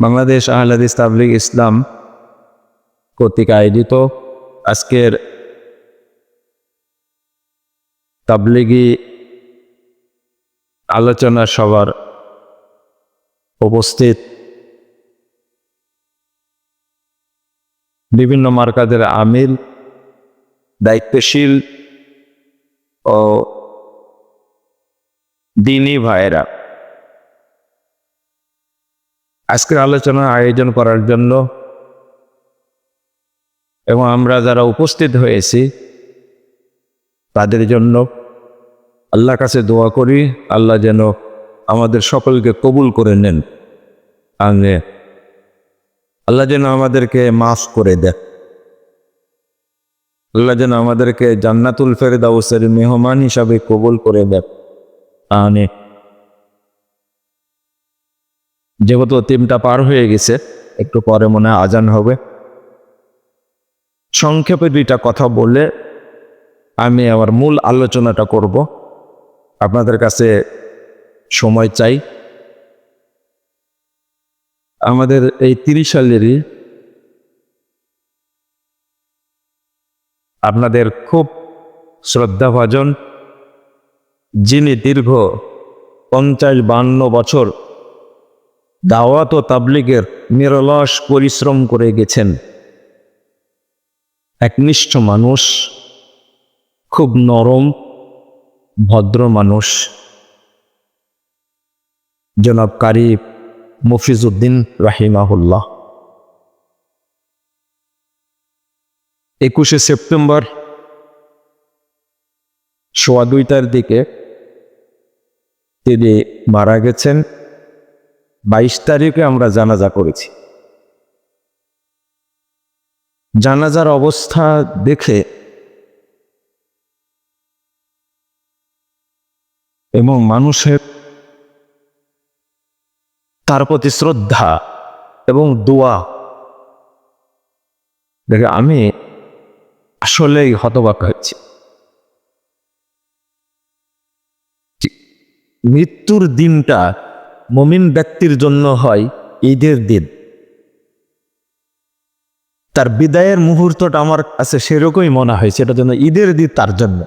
বাংলাদেশ আহলাদিস তাবলিগ ইসলাম কর্তৃক আয়োজিত আজকের তাবলিগি আলোচনা সবার উপস্থিত বিভিন্ন মার্কাদের আমিল, দায়িত্বশীল ও দিনী ভাইয়েরা। আজকের আলোচনা আয়োজন করার জন্য এবং আমরা যারা উপস্থিত হয়েছি, তাদের জন্য আল্লাহর কাছে দোয়া করি, আল্লাহ যেন আমাদের সকলকে কবুল করে নেন। আগে আল্লাহ যেন আমাদেরকে মাফ করে দেয় আল্লাহ যেন আমাদেরকে জান্নাতুল ফেরদাউসের মেহমান হিসাবে কবুল করে দেয় আনে যেহেতু তিনটা পার হয়ে গেছে, একটু পরে মনে আজান হবে। সংক্ষেপে দুইটা কথা বলে আমি আমার মূল আলোচনাটা করব। আপনাদের কাছে সময় চাই। আমাদের এই তিরিশ সালেরই আপনাদের খুব শ্রদ্ধাভাজন, যিনি দীর্ঘ পঞ্চাশ বান্ন বছর দাওয়াত ও তাবলিগের নিরলস পরিশ্রম করে গেছেন। একনিষ্ঠ মানুষ, খুব নরম, ভদ্র মানুষ। জনাব কারি মফিজউদ্দিন রাহিমাহুল্লাহ। একুশে সেপ্টেম্বর, সোয়া দুইটার দিকে তিনি মারা গেছেন। বাইশ তারিখে আমরা জানাজা করেছি। জানাজার অবস্থা দেখে এবং মানুষের তার প্রতি শ্রদ্ধা এবং দোয়া দেখে আমি আসলেই হতবাক হচ্ছি মৃত্যুর দিনটা মমিন ব্যক্তির জন্য হয় ঈদের দিন। তার বিদায়ের মুহূর্তটা আমার কাছে সেরকমই মনে হয়, সেটা জন্য ঈদের দিন তার জন্য।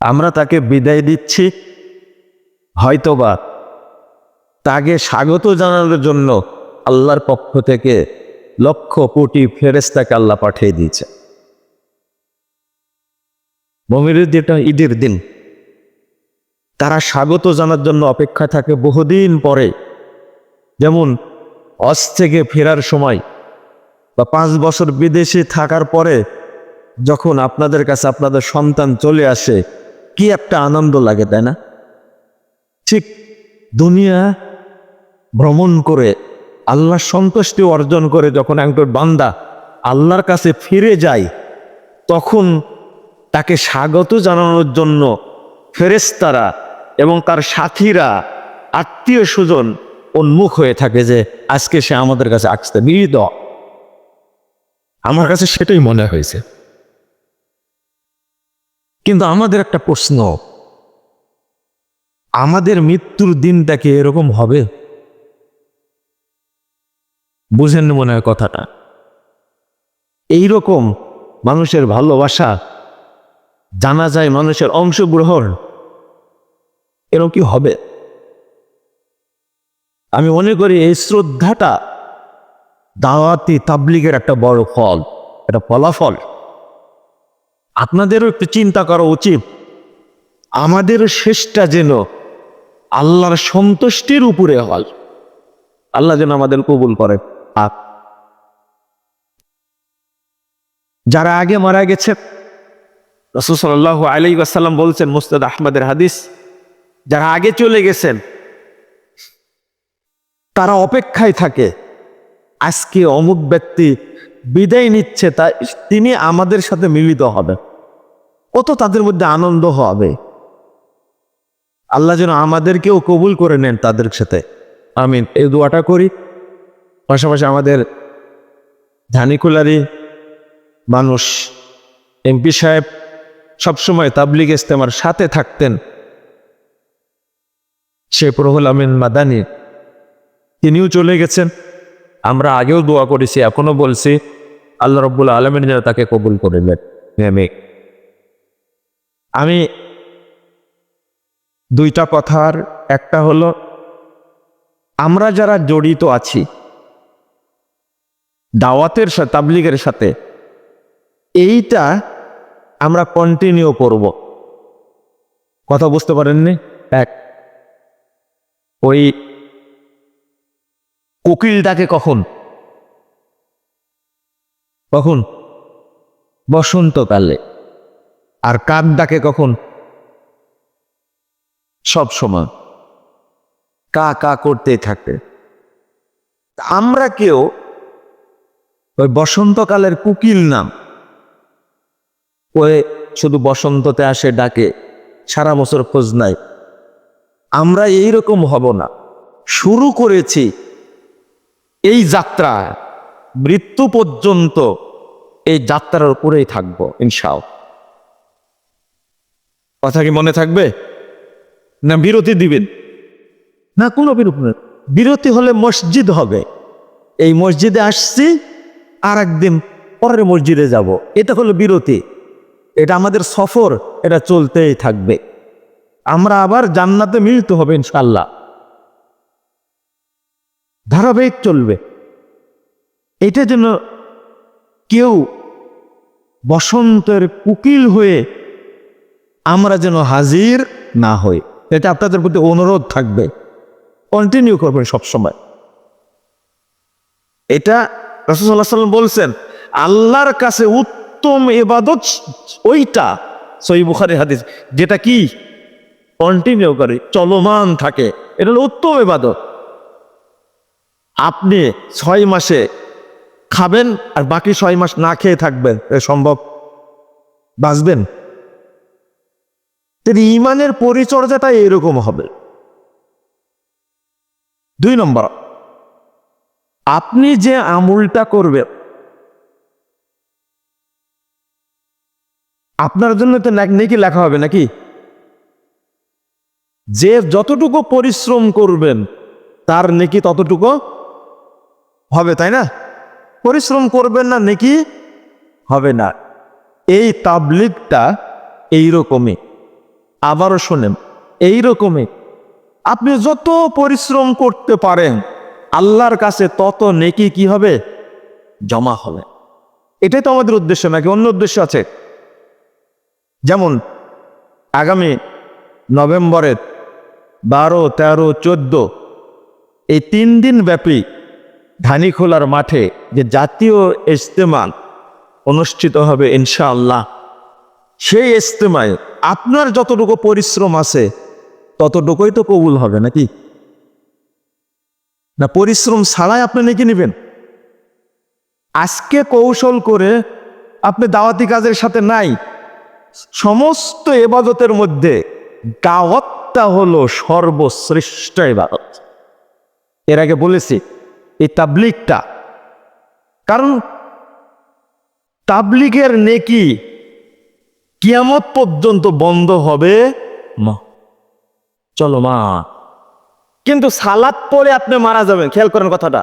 আমরা তাকে বিদায় দিচ্ছি, হয়তোবা তাকে স্বাগত জানানোর জন্য আল্লাহর পক্ষ থেকে লক্ষ কোটি ফেরেস্তাকে আল্লাহ পাঠিয়ে দিয়েছে। মমিনের দিনটা ঈদের দিন তারা স্বাগত জানার জন্য অপেক্ষা থাকে বহুদিন পরে। যেমন, অস থেকে ফেরার সময় বা পাঁচ বছর বিদেশে থাকার পরে যখন আপনাদের কাছে আপনাদের সন্তান চলে আসে, কি একটা আনন্দ লাগে, তাই না? ঠিক দুনিয়া ভ্রমণ করে আল্লাহর সন্তুষ্টি অর্জন করে যখন একজন বান্দা আল্লাহর কাছে ফিরে যায়, তখন তাকে স্বাগত জানানোর জন্য ফেরেস্তারা এবং তার সাথীরা আত্মীয় স্বজন উন্মুখ হয়ে থাকে যে আজকে সে আমাদের কাছে আসতে বিদ আমার কাছে সেটাই মনে হয়েছে। কিন্তু আমাদের একটা প্রশ্ন আমাদের মৃত্যুর দিনটা কি এরকম হবে? বুঝেন মনে হয় কথাটা। এইরকম মানুষের ভালোবাসা জানা যায় মানুষের অংশগ্রহণ। এরকম কি হবে? আমি মনে করি এই শ্রদ্ধাটা দাওয়াতি তাবলিগের একটা বড় ফল এটা ফলাফল। আপনাদেরও একটু চিন্তা করা উচিত। আমাদের শেষটা যেন আল্লাহর সন্তুষ্টির উপরে হয়। আল্লাহ যেন আমাদের কবুল করে। আর যারা আগে মারা গেছে, রসুল সাল্লাহ আলাই আসাল্লাম বলছেন মুস্তাদ আহমদের হাদিস যারা আগে চলে গেছেন, তারা অপেক্ষায় থাকে, আজকে অমুক ব্যক্তি বিদায় নিচ্ছে তা তিনি আমাদের সাথে মিলিত হবে। কত তাদের মধ্যে আনন্দ হবে। আল্লাহ যেন আমাদেরকেও কবুল করে নেন তাদের সাথে। আমিন। এই দোয়াটা করি। পাশাপাশি আমাদের ধানিকুলারি মানুষ, এমপি সাহেব সবসময় তাবলিগ ইস্তেমার সাথে থাকতেন। প্রহুল আমিন মাদানি। তিনিও চলে গেছেন। আমরা আগেও দোয়া করেছি এখনও বলছি, আল্লাহ রব্বুল আলমিন যেন তাকে কবুল করে নেন। আমি দুইটা কথার, একটা হলো, আমরা যারা জড়িত আছি, দাওয়াতের সাথে তাবলিগের সাথে, এইটা আমরা কন্টিনিউ করব। কথা বুঝতে পারেননি? এক ওই কোকিলটাকে কখন? কখন? বসন্তকালে আর কাক ডাকে কখন? সব সময়। কা কা করতে থাকে। আমরা কেউ ওই বসন্তকালের কুকিল নাম ওই শুধু বসন্ততে আসে, ডাকে। সারা বছর খোঁজ নাই। আমরা এই রকম হব না। শুরু করেছি এই যাত্রা মৃত্যু পর্যন্ত এই যাত্রার উপরেই থাকব ইনশাও কথা কি মনে থাকবে? না বিরতি দিবেন? না কোনো বিরতি। বিরতি হলে মসজিদ হবে। এই মসজিদে আসছি আর একদিন পরের মসজিদে যাব। এটা হলো বিরতি। এটা আমাদের সফর এটা চলতেই থাকবে। আমরা আবার জান্নাতে মিলিত হবে ইনশাল্লাহ ধারাবাহিক চলবে। এটা যেন কেউ বসন্তের কুকিল হয়ে আমরা যেন হাজির না হই। এটা আপনাদের প্রতি অনুরোধ থাকবে। কন্টিনিউ করবেন সবসময়। এটা রসুল্লাহ সাল্লাম বলছেন, আল্লাহর কাছে উত্তম এবাদত ওইটা। সই বুখারি হাদিস। যেটা কি? কন্টিনিউ করে, চলমান থাকে। এটা হলো উত্তম এবাদত আপনি ছয় মাসে খাবেন আর বাকি ছয় মাস না খেয়ে থাকবেন সম্ভব? বাঁচবেন? ইমানের পরিচর্যাটা এরকম হবে। দুই নম্বর, আপনি যে আমুলটা করবেন, আপনার জন্য তো নেকি লেখা হবে নাকি? যে যতটুকু পরিশ্রম করবেন, তার নেকি ততটুকু হবে, তাই না? পরিশ্রম করবেন না, নেকি হবে না। এই তাবলিগটা এইরকমই। আবারও শোনেন, এইরকমই। আপনি যত পরিশ্রম করতে পারেন, আল্লাহর কাছে তত নেকি কি হবে? জমা হবে। এটাই তো আমাদের উদ্দেশ্য, নাকি অন্য উদ্দেশ্য আছে? যেমন আগামী নভেম্বরের বারো, তেরো, চোদ্দ। এই তিন দিন ব্যাপী ধানিখোলার মাঠে যে জাতীয় ইজতেমা অনুষ্ঠিত হবে ইনশাআল্লাহ, সেই ইজতেমায় আপনার যতটুকু পরিশ্রম আছে, ততটুকুই তো কবুল হবে নাকি? না, পরিশ্রম ছাড়াই আপনি নাকি নেবেন? আজকে কৌশল করে আপনি দাওয়াতি কাজের সাথে নাই, সমস্ত এবাদতের মধ্যে দাওয়াতটা হলো সর্বশ্রেষ্ঠ এবাদত এর আগে বলেছি, এই তাবলিগটা। কারণ তাবলিগের নেকি কিয়ামত পর্যন্ত বন্ধ হবে চলো মা। কিন্তু সালাত পড়ে আপনি মারা যাবেন, খেয়াল করেন কথাটা।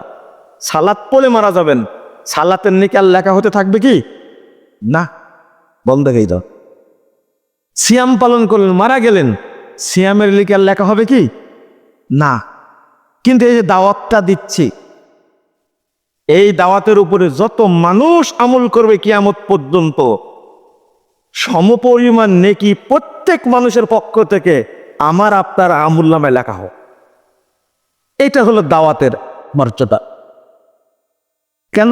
সালাত পড়ে মারা যাবেন, সালাতের নেকি আর লেখা হতে থাকবে কি? না, বন্ধ হয়ে দাও সিয়াম পালন করলেন, মারা গেলেন। সিয়ামের লিকাল লেখা হবে কি? না। কিন্তু এই যে দাওয়াতটা দিচ্ছি, এই দাওয়াতের উপরে যত মানুষ আমল করবে কিয়ামত পর্যন্ত, সমপরিমাণ নেকি প্রত্যেক মানুষের পক্ষ থেকে আমার, আপনার আমুল নামে লেখা হোক। এটা হলো দাওয়াতের মর্যাদা। কেন?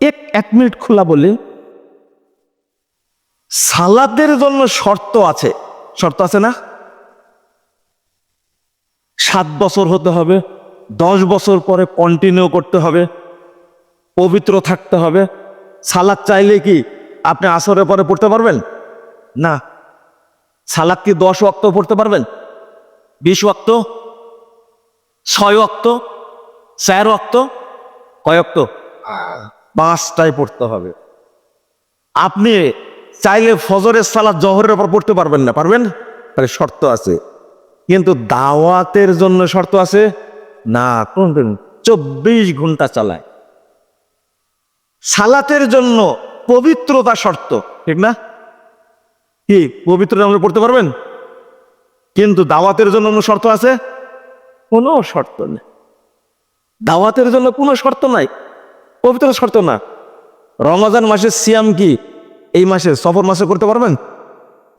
এক এক মিনিট খোলা বলি। সালাদের জন্য শর্ত আছে। শর্ত আছে না? সাত বছর হতে হবে, দশ বছর পরে কন্টিনিউ করতে হবে, পবিত্র থাকতে হবে। সালাদ চাইলে কি আপনি আসরের পরে পড়তে পারবেন? না। সালাদ কি দশ ওয়াক্ত পড়তে পারবেন? বিশ ওয়াক্ত? ছয় ওয়াক্ত? চার ওয়াক্ত? কয় ওয়াক্ত? পাঁচটায় পড়তে হবে। আপনি চাইলে ফজরের সালাদ জহরের পর পড়তে পারবেন না, পারবেন? তাহলে শর্ত আছে। কিন্তু দাওয়াতের জন্য শর্ত আছে? না, কোনদিন? চব্বিশ ঘণ্টা চালায়। সালাতের জন্য পবিত্রতা শর্ত, ঠিক না? কি পবিত্রতা আমরা পড়তে পারবেন? কিন্তু দাওয়াতের জন্য কোনো শর্ত আছে? কোনো শর্ত নেই। দাওয়াতের জন্য কোনো শর্ত নাই। পবিত্র শর্ত না। রমজান মাসের সিয়াম কি? এই মাসে সফর মাসে করতে পারবেন?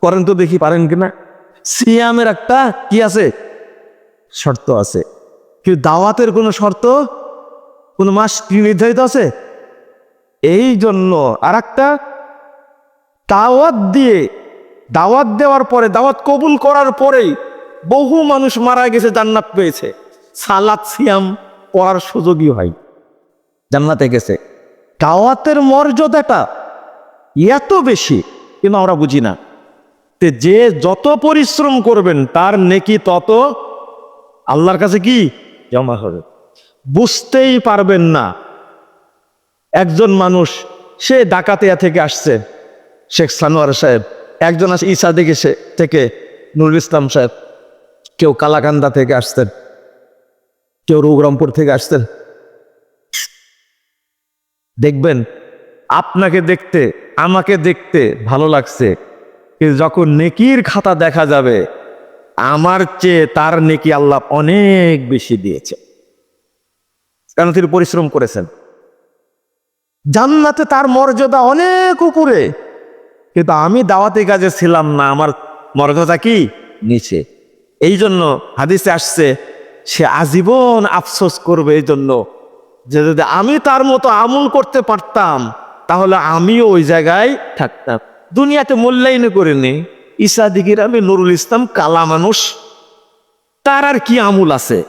করেন তো দেখি পারেন কিনা। সিয়ামের একটা কি আছে? শর্ত আছে। কিন্তু দাওয়াতের কোনো শর্ত? কোনো মাস কি নির্ধারিত আছে? এই জন্য আর একটা দাওয়াত দিয়ে, দাওয়াত দেওয়ার পরে, দাওয়াত কবুল করার পরেই বহু মানুষ মারা গেছে, জান্নাত পেয়েছে। সালাত সিয়াম পড়ার সুযোগই হয়। জান্নাতে গেছে। দাওয়াতের মর্যাদাটা এত বেশি, কিন্তু আমরা বুঝি না। তে যে যত পরিশ্রম করবেন, তার নেকি তত আল্লাহর কাছে কি? জমা হবে। বুঝতেই পারবেন না একজন মানুষ, সে ডাকাতিয়া থেকে আসছে, শেখ সানোয়ার সাহেব। একজন আছে ঈসা দিকে থেকে, নুরুল ইসলাম সাহেব। কেউ কালাকান্দা থেকে আসতেন কেউ রঘুরামপুর থেকে আসতেন দেখবেন, আপনাকে দেখতে, আমাকে দেখতে ভালো লাগছে। যখন নেকির খাতা দেখা যাবে, আমার চেয়ে তার নেকি আল্লাহ অনেক বেশি দিয়েছে। কারণ তিনি পরিশ্রম করেছেন? জান্নাতে তার মর্যাদা অনেক উপরে। কিন্তু আমি দাওয়াতে কাজে ছিলাম না, আমার মর্যাদা কি? নিচে। এই জন্য হাদিসে আসছে, সে আজীবন আফসোস করবে এই জন্য যে যদি আমি তার মতো আমল করতে পারতাম, তাহলে আমিও ওই জায়গায় থাকতাম। দুনিয়াতে মূল্যায়ন করিনি। দিকির আমি নুরুল ইসলাম কালা মানুষ। তার আর কি আমুল আছে?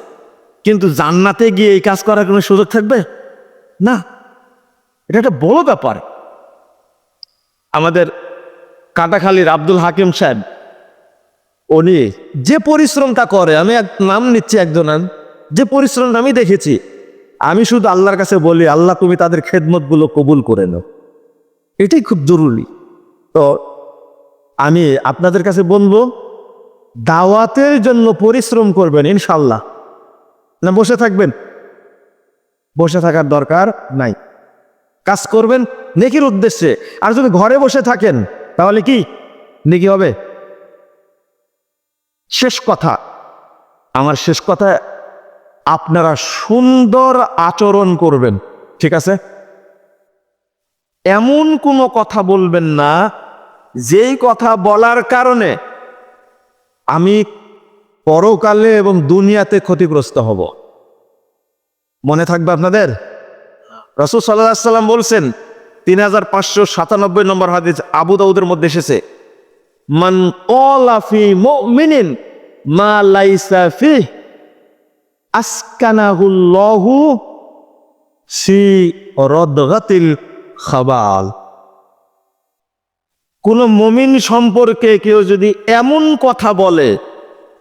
কিন্তু জান্নাতে গিয়ে এই কাজ করার কোনো সুযোগ থাকবে? না। এটা একটা বড় ব্যাপার। আমাদের কাটাখালীর আব্দুল হাকিম সাহেব, উনি যে পরিশ্রমটা করে, আমি এক নাম নিচ্ছি একজন, যে পরিশ্রমটা আমি দেখেছি, আমি শুধু আল্লাহর কাছে বলি, আল্লাহ তুমি তাদের খেদমতগুলো কবুল করে নাও। এটাই খুব জরুরি। তো আমি আপনাদের কাছে বলব, দাওয়াতের জন্য পরিশ্রম করবেন ইনশাল্লাহ। না, বসে থাকবেন। বসে থাকার দরকার নাই। কাজ করবেন নেকির উদ্দেশ্যে। আর যদি ঘরে বসে থাকেন, তাহলে কি? নেকি হবে? শেষ কথা। আমার শেষ কথা, আপনারা সুন্দর আচরণ করবেন। ঠিক আছে? এমন কোনো কথা বলবেন না যেই কথা বলার কারণে আমি পরকালে এবং দুনিয়াতে ক্ষতিগ্রস্ত হব। মনে থাকবে আপনাদের? রসুল সাল্লাহ সাল্লাম বলছেন, তিন হাজার পাঁচশো সাতানব্বই নম্বর হাদিস আবু দাউদের মধ্যে এসেছে, মান কলাফি মুমিনিন মা লাইসা ফি সি রদগাতিল খাবাল। কোন মমিন সম্পর্কে কেউ যদি এমন কথা বলে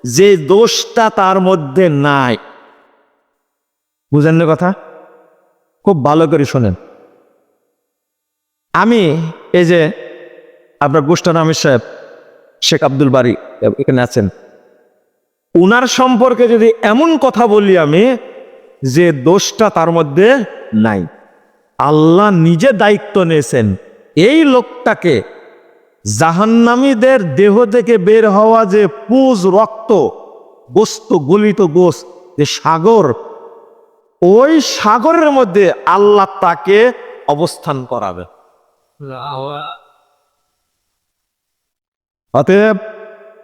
যে দোষটা তার মধ্যে নাই। বুঝেন না কথা? খুব ভালো করে শোনেন। আমি এই যে আপনার গোষ্ঠান আমির সাহেব, শেখ আব্দুল বাড়ি এখানে আছেন। উনার সম্পর্কে যদি এমন কথা বলি আমি যে দোষটা তার মধ্যে নাই। আল্লাহ নিজে দায়িত্ব নিয়েছেন। এই লোকটাকে জাহান্নামীদের দেহ থেকে বের হওয়া যে পুজ রক্ত গোস্ত গলিত গোস যে সাগর ওই সাগরের মধ্যে আল্লাহ তাকে অবস্থান করাবে। অতএব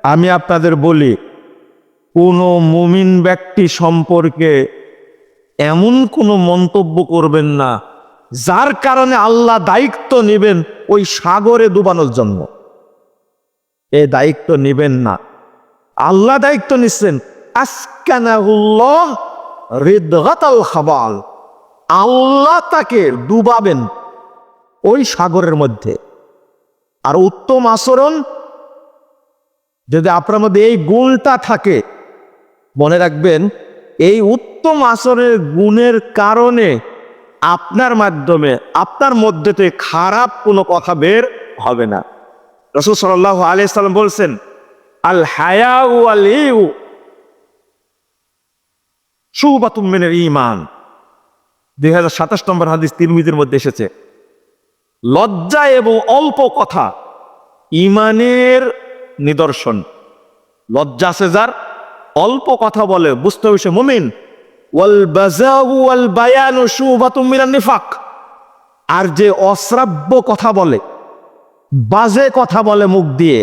আমি আপনাদের বলি কোনো মুমিন ব্যক্তি সম্পর্কে এমন কোনো মন্তব্য করবেন না যার কারণে আল্লাহ দায়িত্ব নেবেন ওই সাগরে ডুবানোর জন্য। এ দায়িত্ব নেবেন না। আল্লাহ দায়িত্ব নিচ্ছেন আল্লাহ তাকে ডুবাবেন ওই সাগরের মধ্যে। আর উত্তম আচরণ, যদি আপনার মধ্যে এই গুণটা থাকে, মনে রাখবেন, এই উত্তম আচরণের গুণের কারণে আপনার মাধ্যমে, আপনার মধ্যে থেকে খারাপ কোনো কথা বের হবে না। রসুল সাল্লাহ আলিয়াল্লাম বলছেন, আল হায়া আল ইউ সুবাতুমিনের ইমান দুই হাজার সাতাশ নম্বর হাদিস তিরমিজের মধ্যে এসেছে, লজ্জা এবং অল্প কথা ইমানের নিদর্শন। লজ্জা আছে যার, অল্প কথা বলে, বুঝতে হবে সে মুমিন। নিফাক। আর যে অশ্রাব্য কথা বলে, বাজে কথা বলে মুখ দিয়ে,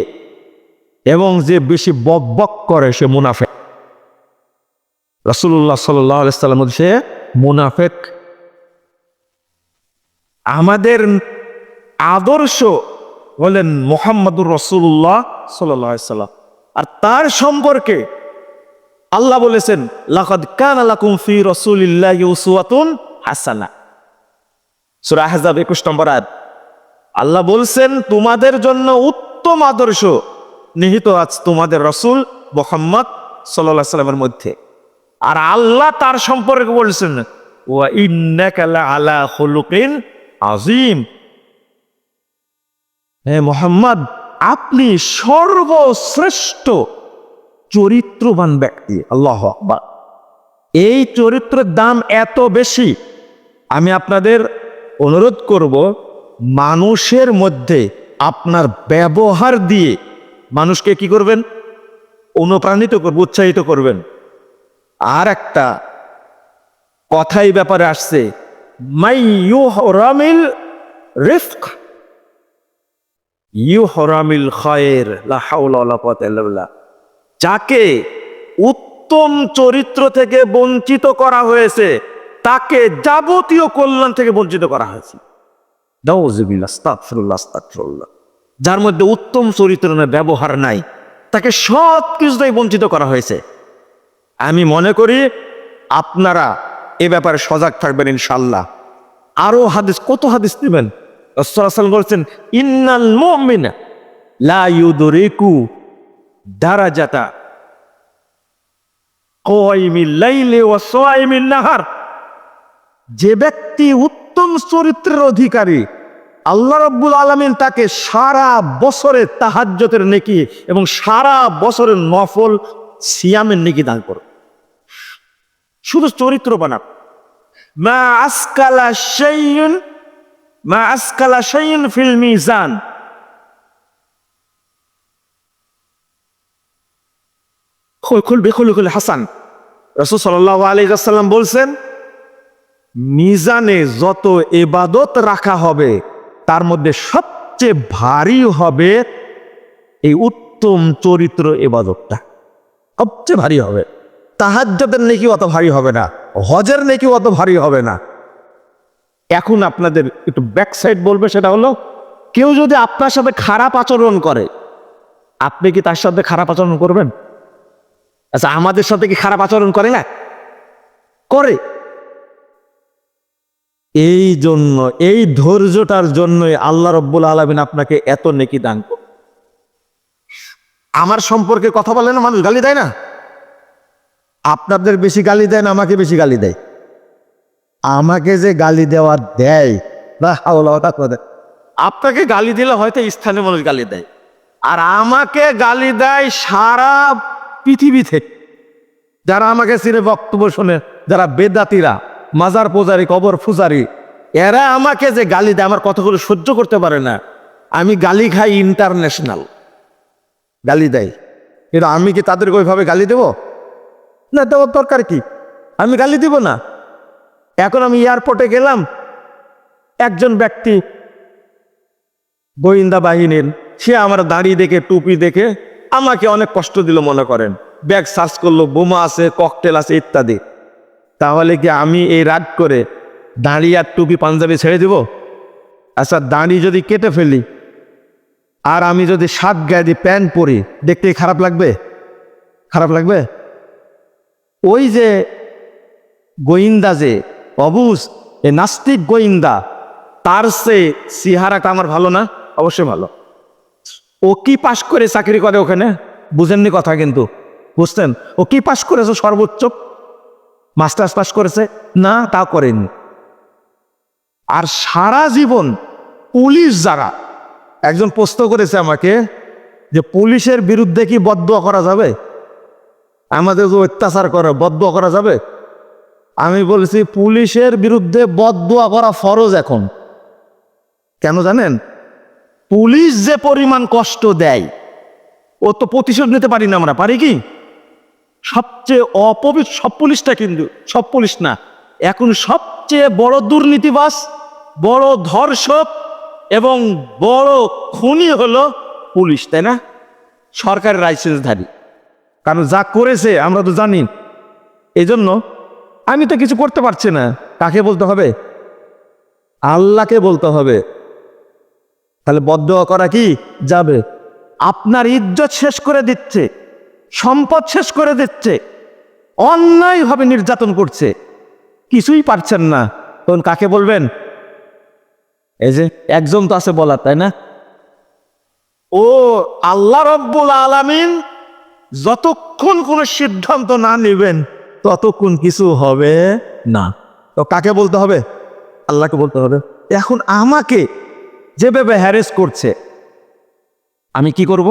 এবং যে বেশি বক বক করে সে মুনাফেক। আলাইহি সাল্লাম বলছে মুনাফেক। আমাদের আদর্শ বলেন মোহাম্মদুর রসুল্লাহ সাল্লাম। আর তার সম্পর্কে আল্লাহ বলেছেন, লাকাদ কানা লাকুম ফি রাসূলিল্লাহি উসওয়াতুন হাসানা। সূরা আহজাব 21 নম্বর আয়াত। আল্লাহ বলছেন, তোমাদের জন্য উত্তম আদর্শ নিহিত আজ তোমাদের রসূল মোহাম্মদ সাল্লাল্লাহু সাল্লামের মধ্যে। আর আল্লাহ তার সম্পর্কে বলছেন, ওয়া ইন্নাকা আলা খুলুকিন আজিম হে মোহাম্মদ, আপনি সর্বশ্রেষ্ঠ চরিত্রবান ব্যক্তি, আল্লাহ আকবার। এই চরিত্রের দাম এত বেশি, আমি আপনাদের অনুরোধ করব, মানুষের মধ্যে আপনার ব্যবহার দিয়ে মানুষকে কি করবেন? অনুপ্রাণিত করবে, উৎসাহিত করবেন। আর একটা কথাই ব্যাপারে আসছে, মাই ইউ হরামিল রিফক। ইউ হরামিল খয়ের, লা যাকে উত্তম চরিত্র থেকে বঞ্চিত করা হয়েছে, তাকে যাবতীয় কল্যাণ থেকে বঞ্চিত করা হয়েছে। যার মধ্যে উত্তম চরিত্র ব্যবহার নাই, তাকে সব কিছুতেই বঞ্চিত করা হয়েছে। আমি মনে করি আপনারা এ ব্যাপারে সজাগ থাকবেন ইনশাল্লাহ আরও হাদিস, কত হাদিস নেবেন? বলছেন, ইন্নাল মুমিনা লা ইউদরিকু দারাজাতা। যে ব্যক্তি উত্তম চরিত্রের অধিকারী, আল্লাহ রব্বুল আলমিন তাকে সারা বছরের তাহাজ্জতের নেকি এবং সারা বছরের নফল সিয়ামের নেকি দান করো। শুধু চরিত্র বানাব মা আসকালা শাইউন মা আসকালা শাইউন ফিল মিজান। খুলবে খুলুকুল হাসান। রসুল সাল্লাহ আলাইসাল্লাম বলছেন, মিজানে যত এবাদত রাখা হবে, তার মধ্যে সবচেয়ে ভারী হবে এই উত্তম চরিত্র এবাদতটা। সবচেয়ে ভারী হবে। তাহাজ্জতের নেকি অত ভারী হবে না, হজের নেকি অত ভারী হবে না। এখন আপনাদের একটু ব্যাক সাইড বলবে, সেটা হলো, কেউ যদি আপনার সাথে খারাপ আচরণ করে, আপনি কি তার সাথে খারাপ আচরণ করবেন? আচ্ছা আমাদের সাথে কি খারাপ আচরণ করে না? করে। এই জন্য, এই ধৈর্যটার জন্যই আল্লাহ রব্বুল আলমিন আপনাকে এত নেকি দান করে আমার সম্পর্কে কথা বলে না, মানুষ গালি দেয় না? আপনাদের বেশি গালি দেয় না, আমাকে বেশি গালি দেয়। আমাকে যে গালি দেওয়া দেয় না হাওলা করে দেয়। আপনাকে গালি দিলে হয়তো স্থানীয় মানুষ গালি দেয়। আর আমাকে গালি দেয় সারা পৃথিবী থেকে যারা আমাকে চিনে বক্তব্য শোনে, যারা বেদাতিরা, মাজার পূজারি, কবর পূজারি, এরা আমাকে যে গালি দেয়, আমার কথাগুলো সহ্য করতে পারে না। আমি গালি খাই ইন্টারন্যাশনাল গালি দেয়। কিন্তু আমি কি তাদেরকে ওইভাবে গালি দেব? না, দেওয়ার দরকার কি? আমি গালি দিব না। এখন আমি এয়ারপোর্টে গেলাম। একজন ব্যক্তি গোয়েন্দা বাহিনীর, সে আমার দাড়ি দেখে, টুপি দেখে আমাকে অনেক কষ্ট দিল, মনে করেন। ব্যাগ সার্চ করল, বোমা আছে, ককটেল আছে, ইত্যাদি। তাহলে কি আমি এই রাগ করে দাঁড়ি আর টুপি, পাঞ্জাবি ছেড়ে দিব? আচ্ছা দাঁড়ি যদি কেটে ফেলি, আর আমি যদি শার্ট গায়ে দিয়ে প্যান্ট পরি, দেখতে খারাপ লাগবে? খারাপ লাগবে? ওই যে গোয়েন্দা যে, অবুজ, এ নাস্তিক গোয়েন্দা, তার সে সিহারাটা আমার ভালো না? অবশ্যই ভালো। ও কি পাশ করে চাকরি করে ওখানে? বুঝেননি কথা কিন্তু। বুঝতেন ও কি পাশ করেছে সর্বোচ্চ? মাস্টার্স পাশ করেছে? না, তা করেনি। আর সারা জীবন পুলিশ যারা, একজন প্রশ্ন করেছে আমাকে যে পুলিশের বিরুদ্ধে কি বদয়া করা যাবে? আমাদের যে অত্যাচার করে বদয়া করা যাবে? আমি বলছি, পুলিশের বিরুদ্ধে বদদোয়া করা ফরজ এখন। কেন জানেন? পুলিশ যে পরিমাণ কষ্ট দেয়, ও তো প্রতিশোধ নিতে পারি না আমরা, পারি কি? সবচেয়ে অপবিত্র সব পুলিশটা কিন্তু, সব পুলিশ না, এখন সবচেয়ে বড় দুর্নীতিবাস বড় ধর্ষক এবং বড় খুনি হলো পুলিশ, তাই না? সরকারের লাইসেন্সধারী কারণ যা করেছে, আমরা তো জানি। এই জন্য আমি তো কিছু করতে পারছি না। কাকে বলতে হবে? আল্লাহকে বলতে হবে। তাহলে বদ্ধ করা কি? যাবে। আপনার ইজ্জত শেষ করে দিচ্ছে, সম্পদ শেষ করে দিচ্ছে অন্যায়ভাবে নির্যাতন করছে। কিছুই পারছেন না। তখন কাকে বলবেন? এই যে একজন তো আছে বলার, তাই না? ও আল্লাহ রব্বুল আলামিন যতক্ষণ কোনো সিদ্ধান্ত না নেবেন, ততক্ষণ কিছু হবে না। তো কাকে বলতে হবে? আল্লাহকে বলতে হবে। এখন আমাকে যেভাবে হ্যারেস করছে, আমি কি করব?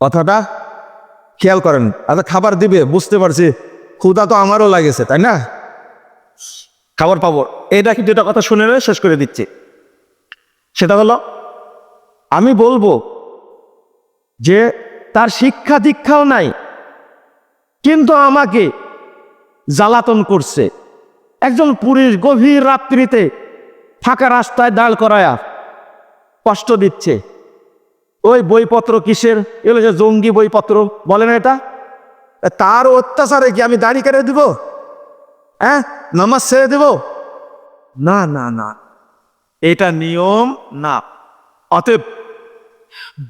কথাটা খেয়াল করেন আচ্ছা খাবার দিবে, বুঝতে পারছি ক্ষুদা তো আমারও লাগেছে, তাই না? খাবার পাবো। এটা কিন্তু এটা কথা শুনে শেষ করে দিচ্ছি। সেটা হলো, আমি বলব যে তার শিক্ষা দীক্ষাও নাই, কিন্তু আমাকে জ্বালাতন করছে। একজন পুলিশ গভীর রাত্রিতে ফাঁকা রাস্তায় দাঁড় করায়া কষ্ট দিচ্ছে। ওই বইপত্র কিসের? এগুলো যে জঙ্গি বইপত্র, বলে না এটা? তার অত্যাচারে কি আমি দাড়ি কেটে দিব? হ্যাঁ? নামাজ ছেড়ে দেব? না না না। এটা নিয়ম না। অতএব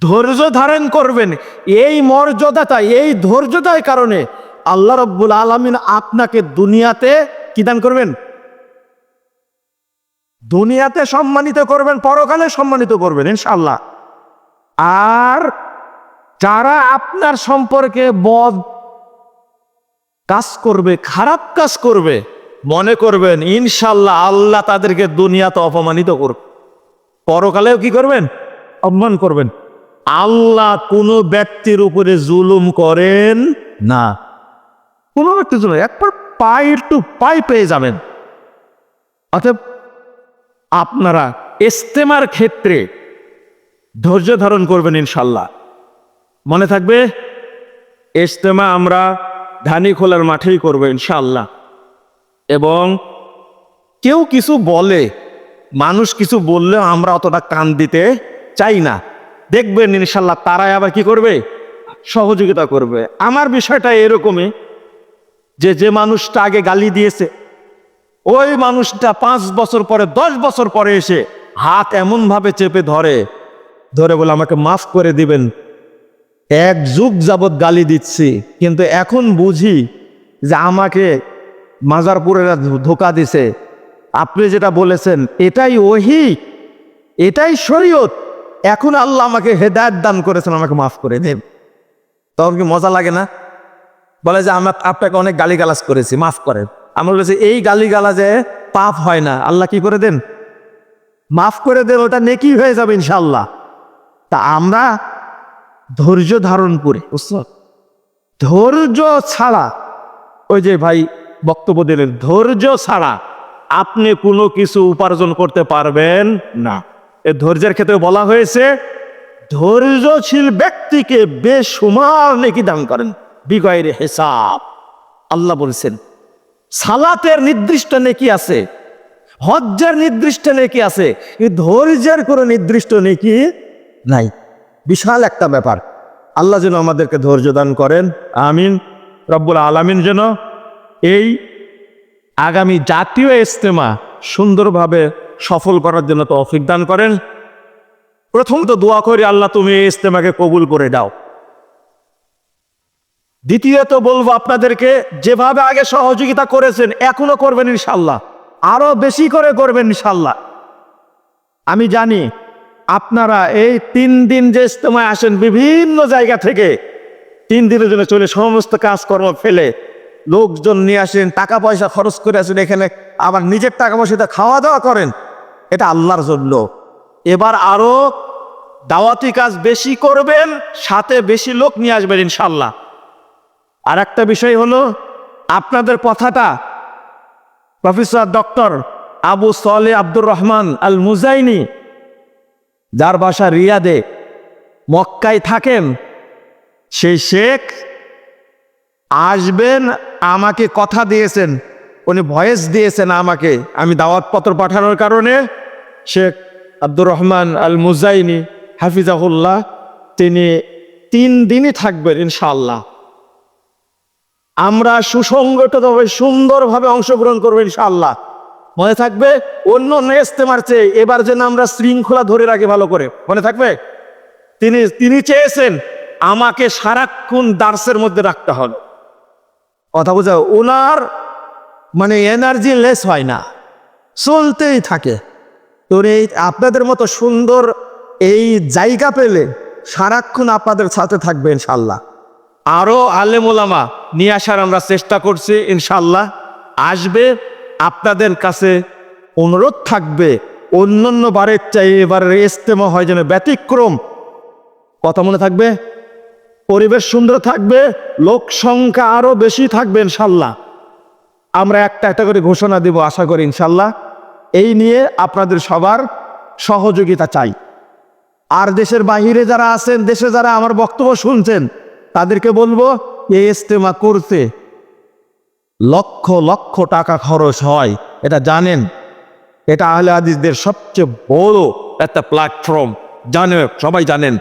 ধৈর্য ধারণ করবেন। এই মর্যাদাটা, এই ধৈর্যতার কারণে আল্লাহ রব্বুল আলমিন আপনাকে দুনিয়াতে কি দান করবেন? দুনিয়াতে সম্মানিত করবেন, পরকালে সম্মানিত করবেন ইনশাল্লাহ আর যারা আপনার সম্পর্কে বদ কাজ করবে, খারাপ কাজ করবে, মনে করবেন ইনশাল্লাহ আল্লাহ তাদেরকে দুনিয়াতে অপমানিত করবে। পরকালেও কি করবেন? অপমান করবেন। আল্লাহ কোনো ব্যক্তির উপরে জুলুম করেন না। কোনো ব্যক্তি জুলুম একবার পাই টু পাই পেয়ে যাবেন। অতএব আপনারা ইস্তেমার ক্ষেত্রে ধৈর্য ধারণ করবেন ইনশাল্লাহ। মনে থাকবে? ইস্তেমা আমরা ধানি খোলার মাঠেই করব ইনশাল্লাহ। এবং কেউ কিছু বলে, মানুষ কিছু বললে আমরা অতটা কান দিতে চাই না। দেখবেন ইনশাল্লাহ তারাই আবার কি করবে? সহযোগিতা করবে। আমার বিষয়টা এরকমই যে যে মানুষটা আগে গালি দিয়েছে ওই মানুষটা পাঁচ বছর পরে, দশ বছর পরে এসে হাত এমনভাবে চেপে ধরে ধরে বলে, আমাকে মাফ করে দিবেন। এক যুগ যাবৎ গালি দিচ্ছি, কিন্তু এখন বুঝি যে আমাকে মাজারপুরেরা ধোকা দিছে। আপনি যেটা বলেছেন, এটাই ওহি, এটাই শরীয়ত। এখন আল্লাহ আমাকে হেদায়ত দান করেছেন, আমাকে মাফ করে দেন। তখন কি মজা লাগে না? বলে যে, আমরা আপনাকে অনেক গালিগালাজ করেছি, মাফ করেন। আমরা বলেছি এই গালিগালাজে পাপ হয় না, আল্লাহ কি করে দেন? মাফ করে দেন, ওটা নেকি হয়ে যাবে ইনশাল্লাহ তা আমরা ধৈর্য ধারণ করে ধৈর্য ছাড়া, ওই যে ভাই বক্তব্য দিলেন, ধৈর্য ছাড়া আপনি কোনো কিছু উপার্জন করতে পারবেন না। এ ধৈর্যের ক্ষেত্রে বলা হয়েছে, ধৈর্যশীল ব্যক্তিকে বেসুমার নেকি দান করেন, বিগয়ের হিসাব। আল্লাহ বলছেন সালাতের নির্দিষ্ট নেকি আছে, হজ্জের নির্দিষ্ট নেকি আছে ধৈর্যের কোনো নির্দিষ্ট নেকি নাই। বিশাল একটা ব্যাপার। আল্লাহ যেন আমাদেরকে ধৈর্য দান করেন, আমিন। রব্বুল আলামিন যেন এই আগামী জাতীয় ইস্তেমা সুন্দরভাবে সফল করার জন্য তো দান করেন। প্রথম তো দোয়া করি, আল্লাহ তুমি এই ইস্তেমাকে কবুল করে দাও। দ্বিতীয়ত বলব আপনাদেরকে, যেভাবে আগে সহযোগিতা করেছেন, এখনও করবেন ইনশাল্লাহ আরও বেশি করে করবেন ইনশাল্লাহ আমি জানি আপনারা এই তিন দিন যে ইস্তেমায় আসেন বিভিন্ন জায়গা থেকে, তিন দিনের জন্য চলে সমস্ত কাজকর্ম ফেলে লোকজন নিয়ে আসেন, টাকা পয়সা খরচ করে আসেন, এখানে আবার নিজের টাকা পয়সা খাওয়া দাওয়া করেন। এটা আল্লাহর জন্য। এবার আরও দাওয়াতি কাজ বেশি করবেন, সাথে বেশি লোক নিয়ে আসবেন ইনশাল্লাহ আর একটা বিষয় হলো, আপনাদের কথাটা প্রফেসর ডক্টর আবু সলে আব্দুর রহমান আল মুজাইনি যার বাসা রিয়াদে, মক্কায় থাকেন। সেই শেখ আসবেন, আমাকে কথা দিয়েছেন, উনি ভয়েস দিয়েছেন আমাকে, আমি দাওয়াতপত্র পাঠানোর কারণে। শেখ আব্দুর রহমান আল মুজাইনি হাফিজাহুল্লাহ, তিনি তিন দিনই থাকবেন ইনশাআল্লাহ। আমরা সুসংগঠিতভাবে সুন্দরভাবে অংশগ্রহণ করব ইনশাআল্লাহ। মনে থাকবে? অন্য অন্য ইস্তেমার চেয়ে এবার যেন আমরা শৃঙ্খলা ধরে রাখি ভালো করে। মনে থাকবে? তিনি তিনি চেয়েছেন, আমাকে সারাক্ষণ দার্সের মধ্যে রাখতে হবে। কথা বোঝা ওনার মানে এনার্জি লেস হয় না, চলতেই থাকে। তো আপনাদের মতো সুন্দর এই জায়গা পেলে সারাক্ষণ আপনাদের সাথে থাকবে ইনশাল্লাহ আরও আলেম ওলামা নিয়ে আসার আমরা চেষ্টা করছি ইনশাল্লাহ আসবে, আপনাদের কাছে অনুরোধ থাকবে, অন্যান্য বারের চাই এবারের ইস্তেমা হয় যেন ব্যতিক্রম। কথা মনে থাকবে? পরিবেশ সুন্দর থাকবে, লোক সংখ্যা আরও বেশি থাকবে ইনশাল্লাহ আমরা একটা একটা করে ঘোষণা দিব, আশা করি ইনশাল্লাহ এই নিয়ে আপনাদের সবার সহযোগিতা চাই। আর দেশের বাহিরে যারা আছেন, দেশে যারা আমার বক্তব্য শুনছেন তাদেরকে বলব এই ইস্তেমা করতে লক্ষ লক্ষ টাকা খরচ হয়। এটা জানেন? এটা আহলে হাদিসদের সবচেয়ে বড় একটা প্ল্যাটফর্ম জানে, সবাই জানেন।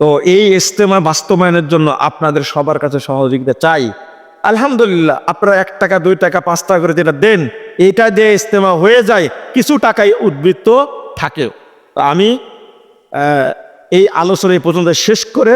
তো এই ইস্তেমা বাস্তবায়নের জন্য আপনাদের সবার কাছে সহযোগিতা চাই। আলহামদুলিল্লাহ, আপনারা এক টাকা, দুই টাকা, পাঁচ টাকা করে যেটা দেন, এটা দিয়ে ইস্তেমা হয়ে যায়, কিছু টাকাই উদ্বৃত্ত থাকে। আমি এই আলোচনা এই পর্যন্ত শেষ করে